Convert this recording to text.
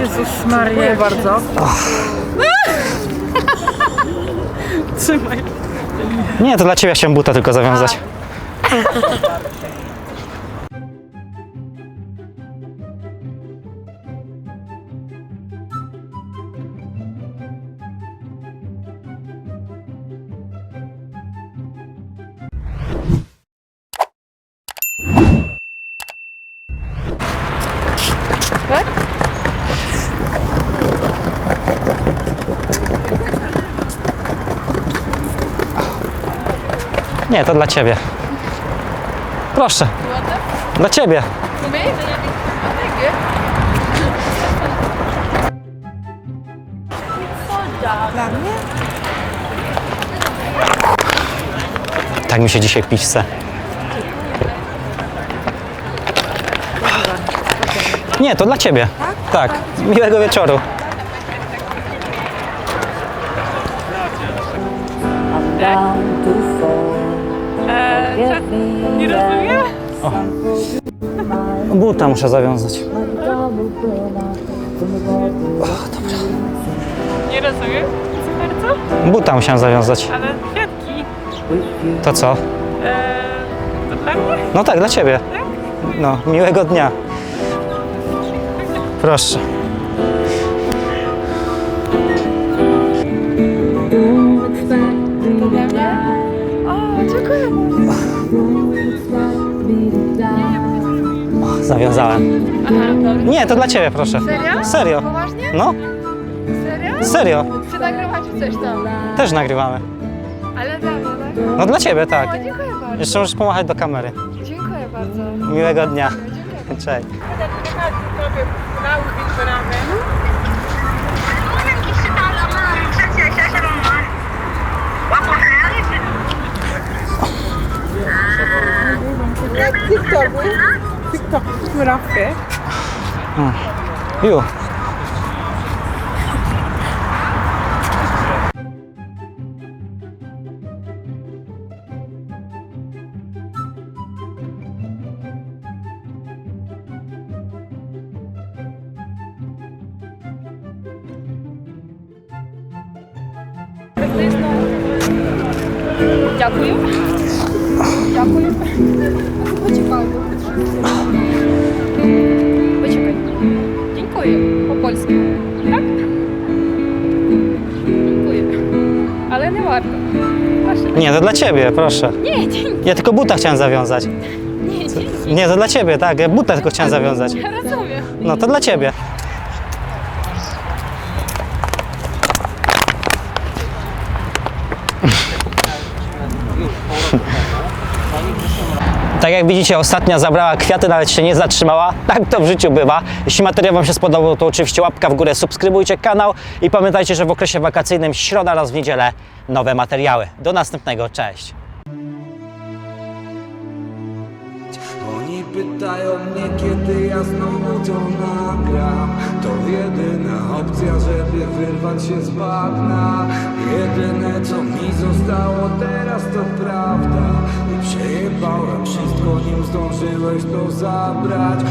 Jezus Maria. Dziękuję bardzo. Trzymaj. Nie, to dla ciebie chciałem buta tylko zawiązać. Nie, to dla ciebie. Proszę. Dla ciebie. Dla mnie? Tak mi się dzisiaj pić chce. Nie, to dla ciebie. Tak. Miłego wieczoru. Nie rozumiem? Buta muszę zawiązać. Nie rozumiem. Co bardzo? Buta musiałem zawiązać. Ale kwiatki. To co? Eee, to dla mnie? No tak, dla ciebie. No, miłego dnia. Proszę. O. O, zawiązałem. Aha, dobra. Nie, to dla ciebie, proszę. Serio? Serio. Poważnie? No, Serio? serio. Czy nagrywacie coś tam? Też nagrywamy. Ale dla mnie, tak? No dla ciebie, O, tak. dziękuję bardzo. Jeszcze możesz pomachać do kamery. Dziękuję bardzo. Miłego dnia. Czaj. TikTok, TikTok, TikTok, TikTok, TikTok, TikTok Ju. Дякую. Дякую. Почекай. Почекай. Дякую по-польськи. Так? Дякую. Але не варто. Прошу. Nie, to dla ciebie, proszę. Ні, ні, Ja tylko buta chciałem zawiązać. ні, ні. Nie, to dla ciebie, tak. Ja buta tylko chciałem zawiązać. Я розумію. No to dla ciebie. Tak jak widzicie, ostatnia zabrała kwiaty, nawet się nie zatrzymała. Tak to w życiu bywa. Jeśli materiał Wam się spodobał, to oczywiście łapka w górę, subskrybujcie kanał i pamiętajcie, że w okresie wakacyjnym środa oraz w niedzielę nowe materiały. Do następnego, cześć! Pytają mnie, kiedy ja znowu to nagram. To jedyna opcja, żeby wyrwać się z bagna. Jedyne, co mi zostało teraz, to prawda. I przejebałem wszystko, nim zdążyłeś to zabrać